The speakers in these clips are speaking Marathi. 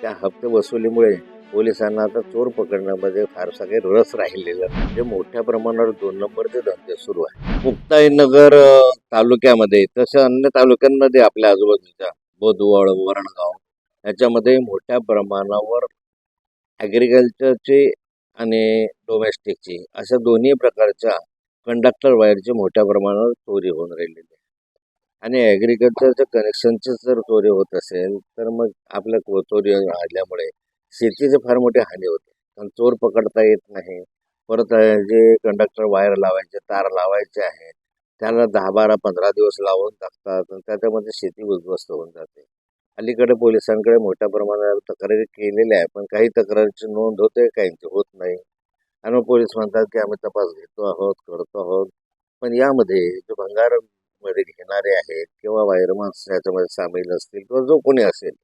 त्या हप्ते वसुलीमुळे पोलिसांना आता चोर पकडण्यामध्ये फारसा काही रस राहिलेला. म्हणजे जे मोठ्या प्रमाणावर दोन नंबरचे धंदे सुरू आहे. मुक्ताईनगर तालुक्यामध्ये तसं अन्य तालुक्यांमध्ये आपल्या आजूबाजूच्या बोधवळ वरणगाव याच्यामध्ये मोठ्या प्रमाणावर ॲग्रिकल्चरचे आणि डोमेस्टिकची अशा दोन्ही प्रकारच्या कंडक्टर वायरची मोठ्या प्रमाणावर चोरी होऊन राहिलेली. आहे आणि ॲग्रिकल्चरचं कनेक्शनचं जर चोरी होत असेल तर मग आपल्या चोरी आल्यामुळे शेतीचे फार मोठी हानी होते. कारण चोर पकडता येत नाही. परत जे कंडक्टर वायर लावायचे तार लावायचे आहे त्याला दहा बारा पंधरा दिवस लावून टाकतात आणि त्याच्यामध्ये शेती उद्ध्वस्त होऊन जाते. अलीकडे पोलिसांकडे मोठ्या प्रमाणावर तक्रारी केलेल्या आहे पण काही तक्रारीची नोंद होते काहींची होत नाही. आणि मग पोलीस म्हणतात की आम्ही तपास घेतो आहोत करतो आहोत. पण यामध्ये जो भंगार मध्ये घेणारे आहेत किंवा वायरमन्स याच्यामध्ये सामील असतील किंवा जो कोणी असेल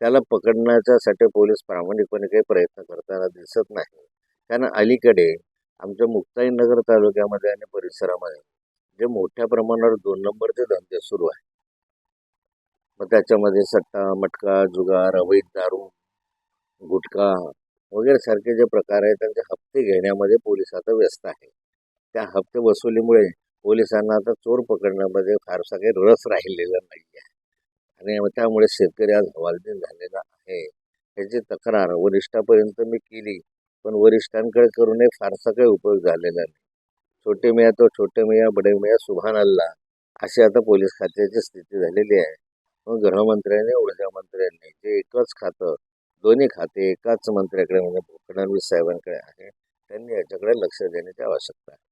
त्याला पकडण्याच्यासाठी पोलीस प्रामाणिकपणे काही प्रयत्न करताना दिसत नाही. कारण अलीकडे आमच्या मुक्ताईनगर तालुक्यामध्ये आणि परिसरामध्ये जे मोठ्या प्रमाणावर दोन नंबरचे धंदे सुरू आहे मग त्याच्यामध्ये सट्टा मटका जुगार अवैध दारू गुटखा वगैरे सारखे जे प्रकार आहेत त्यांचे हप्ते घेण्यामध्ये पोलीस आता व्यस्त आहे त्या हप्ते वसुलीमुळे पोलिसांना आता चोर पकडण्यामध्ये फारसा काही रस राहिलेला नाही आहे आणि त्यामुळे शेतकरी आज हवालदिल झालेला आहे. त्याची तक्रार वरिष्ठापर्यंत मी केली पण वरिष्ठांकडे करूनही फारसा काही उपयोग झालेला नाही. छोटे मिया तो छोटे मिया बडे मिया सुभान अल्ला अशी आता पोलीस खात्याची स्थिती झालेली आहे. मग गृहमंत्र्यांनी ऊर्जा मंत्र्यांनी जे एकच खातं दोन्ही खाते एकाच मंत्र्याकडे म्हणजे फडणवीस साहेबांकडे आहे त्यांनी याच्याकडे लक्ष देण्याची आवश्यकता आहे.